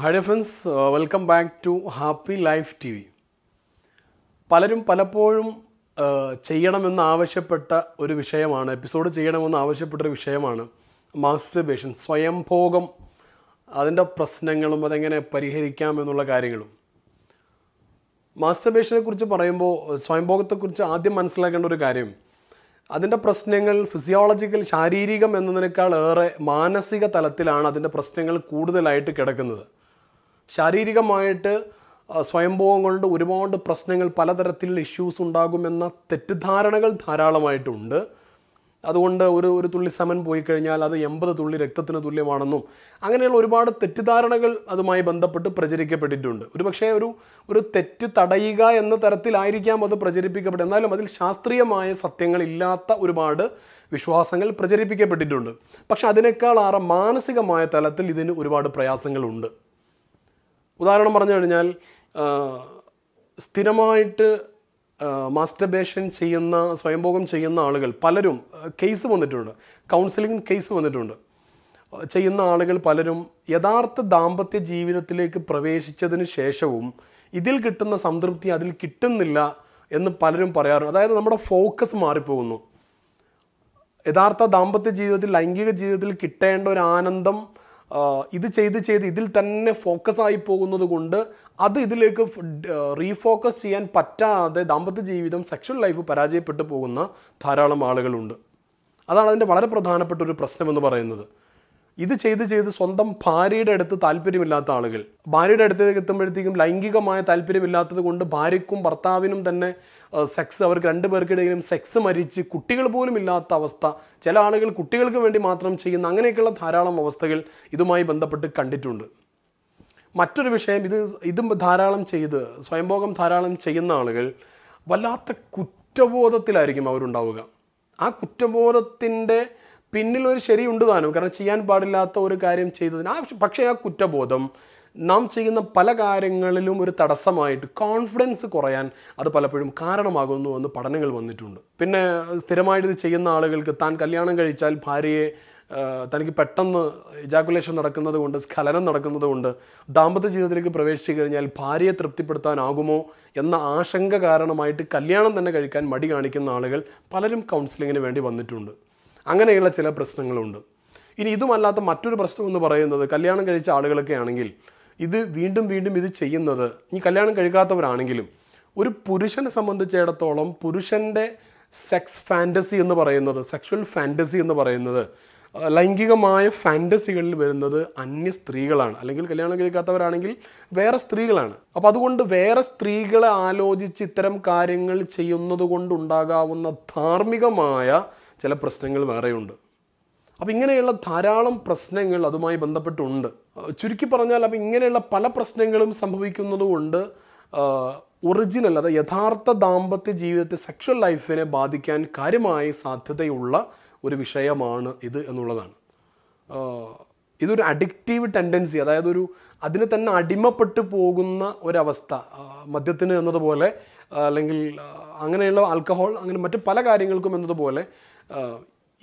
Hi friends welcome back to happy life T V പലരും പലപ്പോഴും ആ, ചെയ്യണമെന്ന് ആവശ്യപ്പെട്ട ഒരു വിഷയമാണ് എപ്പിസോഡ് ചെയ്യണമെന്ന് ആവശ്യപ്പെട്ടൊരു വിഷയമാണ്. മാസ്റ്റർബേഷൻ സ്വയംഭോഗം അതിന്റെ പ്രശ്നങ്ങളും അതെങ്ങനെ പരിഹരിക്കാം എന്നുള്ള കാര്യങ്ങളും. മാസ്റ്റർബേഷനെ കുറിച്ച് പറയുമ്പോൾ സ്വയംഭോഗത്തെക്കുറിച്ച് ആദ്യം മനസ്സിലാക്കേണ്ട ഒരു കാര്യം അതിന്റെ പ്രശ്നങ്ങൾ ഫിസിയോളജിക്കൽ ശാരീരികം എന്നതിനേക്കാൾ ഏറെ മാനസിക തലത്തിലാണ് അതിന്റെ പ്രശ്നങ്ങൾ കൂടുതലായിട്ട് കിടക്കുന്നത്. ശാരീരികമായിട്ട് സ്വയംഭവം കൊണ്ട് ഒരുപാട് പ്രശ്നങ്ങൾ പലതരത്തിലുള്ള ഇഷ്യൂസ് ഉണ്ടാകുമെന്ന തെറ്റിദ്ധാരണകൾ ധാരാളമായിട്ടുണ്ട്. അതുകൊണ്ട് ഒരു ഒരു തുള്ളി സമൻ പോയി കഴിഞ്ഞാൽ അത് എൺപത് തുള്ളി രക്തത്തിന് തുല്യമാണെന്നും അങ്ങനെയുള്ള ഒരുപാട് തെറ്റിദ്ധാരണകൾ അതുമായി ബന്ധപ്പെട്ട് പ്രചരിക്കപ്പെട്ടിട്ടുണ്ട്. ഒരു പക്ഷേ ഒരു ഒരു തെറ്റ് തടയുക എന്ന തരത്തിലായിരിക്കാം അത് പ്രചരിപ്പിക്കപ്പെട്ടത് എന്നാലും അതിൽ ശാസ്ത്രീയമായ സത്യങ്ങളില്ലാത്ത ഒരുപാട് വിശ്വാസങ്ങൾ പ്രചരിപ്പിക്കപ്പെട്ടിട്ടുണ്ട്. പക്ഷെ അതിനേക്കാൾ അതിനേക്കാളേറെ മാനസികമായ തലത്തിൽ ഇതിന് ഒരുപാട് പ്രയാസങ്ങളുണ്ട്. ഉദാഹരണം പറഞ്ഞു കഴിഞ്ഞാൽ സ്ഥിരമായിട്ട് മാസ്റ്റർബേഷൻ ചെയ്യുന്ന സ്വയംഭോഗം ചെയ്യുന്ന ആളുകൾ പലരും കേസ് വന്നിട്ടുണ്ട്. കൗൺസിലിംഗ് കേസ് വന്നിട്ടുണ്ട്. ചെയ്യുന്ന ആളുകൾ പലരും യഥാർത്ഥ ദാമ്പത്യ ജീവിതത്തിലേക്ക് പ്രവേശിച്ചതിന് ശേഷവും ഇതിൽ കിട്ടുന്ന സംതൃപ്തി അതിൽ കിട്ടുന്നില്ല എന്ന് പലരും പറയാറുണ്ട്. അതായത് നമ്മുടെ ഫോക്കസ് മാറിപ്പോകുന്നു. യഥാർത്ഥ ദാമ്പത്യ ജീവിതത്തിൽ ലൈംഗിക ജീവിതത്തിൽ കിട്ടേണ്ട ഒരു ആനന്ദം ഇത് ചെയ്ത് ചെയ്ത് ഇതിൽ തന്നെ ഫോക്കസ് ആയി പോകുന്നത് കൊണ്ട് അത് ഇതിലേക്ക് റീഫോക്കസ് ചെയ്യാൻ പറ്റാതെ ദാമ്പത്യ ജീവിതം സെക്ഷൽ ലൈഫ് പരാജയപ്പെട്ടു പോകുന്ന ധാരാളം ആളുകളുണ്ട്. അതാണ് അതിന്റെ വളരെ പ്രധാനപ്പെട്ട ഒരു പ്രശ്നമെന്ന് പറയുന്നത്. ഇത് ചെയ്ത് ചെയ്ത് സ്വന്തം ഭാര്യയുടെ അടുത്ത് താല്പര്യമില്ലാത്ത ആളുകൾ. ഭാര്യയുടെ അടുത്തേക്ക് എത്തുമ്പോഴത്തേക്കും ലൈംഗികമായ താല്പര്യമില്ലാത്തത് കൊണ്ട് ഭാര്യയ്ക്കും ഭർത്താവിനും തന്നെ സെക്സ് അവർക്ക് രണ്ടുപേർക്കിടയിലും സെക്സ് മരിച്ച് കുട്ടികൾ പോലും ഇല്ലാത്ത അവസ്ഥ. ചില ആളുകൾ കുട്ടികൾക്ക് വേണ്ടി മാത്രം ചെയ്യുന്ന അങ്ങനെയൊക്കെയുള്ള ധാരാളം അവസ്ഥകൾ ഇതുമായി ബന്ധപ്പെട്ട് കണ്ടിട്ടുണ്ട്. മറ്റൊരു വിഷയം ഇത് ഇതും ധാരാളം ചെയ്ത് സ്വയംഭോഗം ധാരാളം ചെയ്യുന്ന ആളുകൾ വല്ലാത്ത കുറ്റബോധത്തിലായിരിക്കും അവരുണ്ടാവുക. ആ കുറ്റബോധത്തിന്റെ പിന്നിൽ ഒരു ശരിയുണ്ട് താനും. കാരണം ചെയ്യാൻ പാടില്ലാത്ത ഒരു കാര്യം ചെയ്തതിന് ആ പക്ഷേ ആ കുറ്റബോധം നാം ചെയ്യുന്ന പല കാര്യങ്ങളിലും ഒരു തടസ്സമായിട്ട് കോൺഫിഡൻസ് കുറയാൻ അത് പലപ്പോഴും കാരണമാകുന്നു എന്ന് പഠനങ്ങൾ വന്നിട്ടുണ്ട്. പിന്നെ സ്ഥിരമായിട്ട് ഇത് ചെയ്യുന്ന ആളുകൾക്ക് താൻ കല്യാണം കഴിച്ചാൽ ഭാര്യയെ തനിക്ക് പെട്ടെന്ന് ഇജാക്കുലേഷൻ നടക്കുന്നത് കൊണ്ട് സ്ഖലനം നടക്കുന്നത് കൊണ്ട് ദാമ്പത്യ ജീവിതത്തിലേക്ക് പ്രവേശിച്ചു കഴിഞ്ഞാൽ ഭാര്യയെ തൃപ്തിപ്പെടുത്താനാകുമോ എന്ന ആശങ്ക കാരണമായിട്ട് കല്യാണം തന്നെ കഴിക്കാൻ മടി കാണിക്കുന്ന ആളുകൾ പലരും കൗൺസിലിങ്ങിന് വേണ്ടി വന്നിട്ടുണ്ട്. അങ്ങനെയുള്ള ചില പ്രശ്നങ്ങളുണ്ട്. ഇനി ഇതുമല്ലാത്ത മറ്റൊരു പ്രശ്നം എന്ന് പറയുന്നത് കല്യാണം കഴിച്ച ആളുകളൊക്കെ ആണെങ്കിൽ ഇത് വീണ്ടും വീണ്ടും ഇത് ചെയ്യുന്നത് ഇനി കല്യാണം കഴിക്കാത്തവരാണെങ്കിലും ഒരു പുരുഷനെ സംബന്ധിച്ചിടത്തോളം പുരുഷന്റെ സെക്സ് ഫാന്റസി എന്ന് പറയുന്നത് സെക്ഷൽ ഫാന്റസി എന്ന് പറയുന്നത് ലൈംഗികമായ ഫാന്റസികളിൽ വരുന്നത് അന്യ സ്ത്രീകളാണ്. അല്ലെങ്കിൽ കല്യാണം കഴിക്കാത്തവരാണെങ്കിൽ വേറെ സ്ത്രീകളാണ്. അപ്പോൾ അതുകൊണ്ട് വേറെ സ്ത്രീകളെ ആലോചിച്ച് ഇത്തരം കാര്യങ്ങൾ ചെയ്യുന്നത് കൊണ്ടുണ്ടാകാവുന്ന ധാർമ്മികമായ ചില പ്രശ്നങ്ങൾ വേറെയുണ്ട്. അപ്പോൾ ഇങ്ങനെയുള്ള ധാരാളം പ്രശ്നങ്ങൾ അതുമായി ബന്ധപ്പെട്ടുണ്ട്. ചുരുക്കി പറഞ്ഞാൽ അപ്പോൾ ഇങ്ങനെയുള്ള പല പ്രശ്നങ്ങളും സംഭവിക്കുന്നതുകൊണ്ട് ഒറിജിനൽ അതായത് യഥാർത്ഥ ദാമ്പത്യ ജീവിതത്തെ സെക്ഷൽ ലൈഫിനെ ബാധിക്കാൻ കാര്യമായ സാധ്യതയുള്ള ഒരു വിഷയമാണ് ഇത് എന്നുള്ളതാണ്. ഇതൊരു അഡിക്റ്റീവ് ടെൻഡൻസി അതായത് ഒരു അതിന് തന്നെ അടിമപ്പെട്ടു പോകുന്ന ഒരവസ്ഥ മദ്യത്തിന് എന്നതുപോലെ അല്ലെങ്കിൽ അങ്ങനെയുള്ള ആൽക്കഹോൾ അങ്ങനെ മറ്റു പല കാര്യങ്ങൾക്കും എന്നതുപോലെ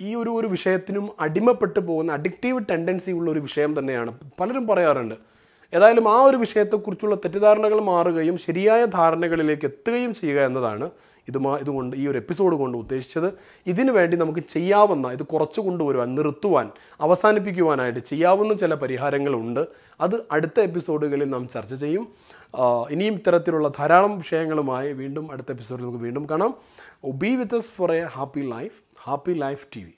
ഈ ഒരു ഒരു വിഷയത്തിനും അടിമപ്പെട്ടു പോകുന്ന അഡിക്റ്റീവ് ടെൻഡൻസി ഉള്ള ഒരു വിഷയം തന്നെയാണ്. പലരും പറയാറുണ്ട്. ഏതായാലും ആ ഒരു വിഷയത്തെക്കുറിച്ചുള്ള തെറ്റിദ്ധാരണകൾ മാറുകയും ശരിയായ ധാരണകളിലേക്ക് എത്തുകയും ചെയ്യുക എന്നതാണ് ഇതുമാ ഇതുകൊണ്ട് ഈ ഒരു എപ്പിസോഡ് കൊണ്ട് ഉദ്ദേശിച്ചത്. ഇതിനു വേണ്ടി നമുക്ക് ചെയ്യാവുന്ന ഇത് കുറച്ച് കൊണ്ടുവരുവാൻ നിർത്തുവാൻ അവസാനിപ്പിക്കുവാനായിട്ട് ചെയ്യാവുന്ന ചില പരിഹാരങ്ങളുണ്ട്. അത് അടുത്ത എപ്പിസോഡുകളിൽ നാം ചർച്ച ചെയ്യും. ഇനിയും ഇത്തരത്തിലുള്ള ധാരാളം വിഷയങ്ങളുമായി വീണ്ടും അടുത്ത എപ്പിസോഡിൽ നമുക്ക് വീണ്ടും കാണാം. Be with us for a happy life happy life T V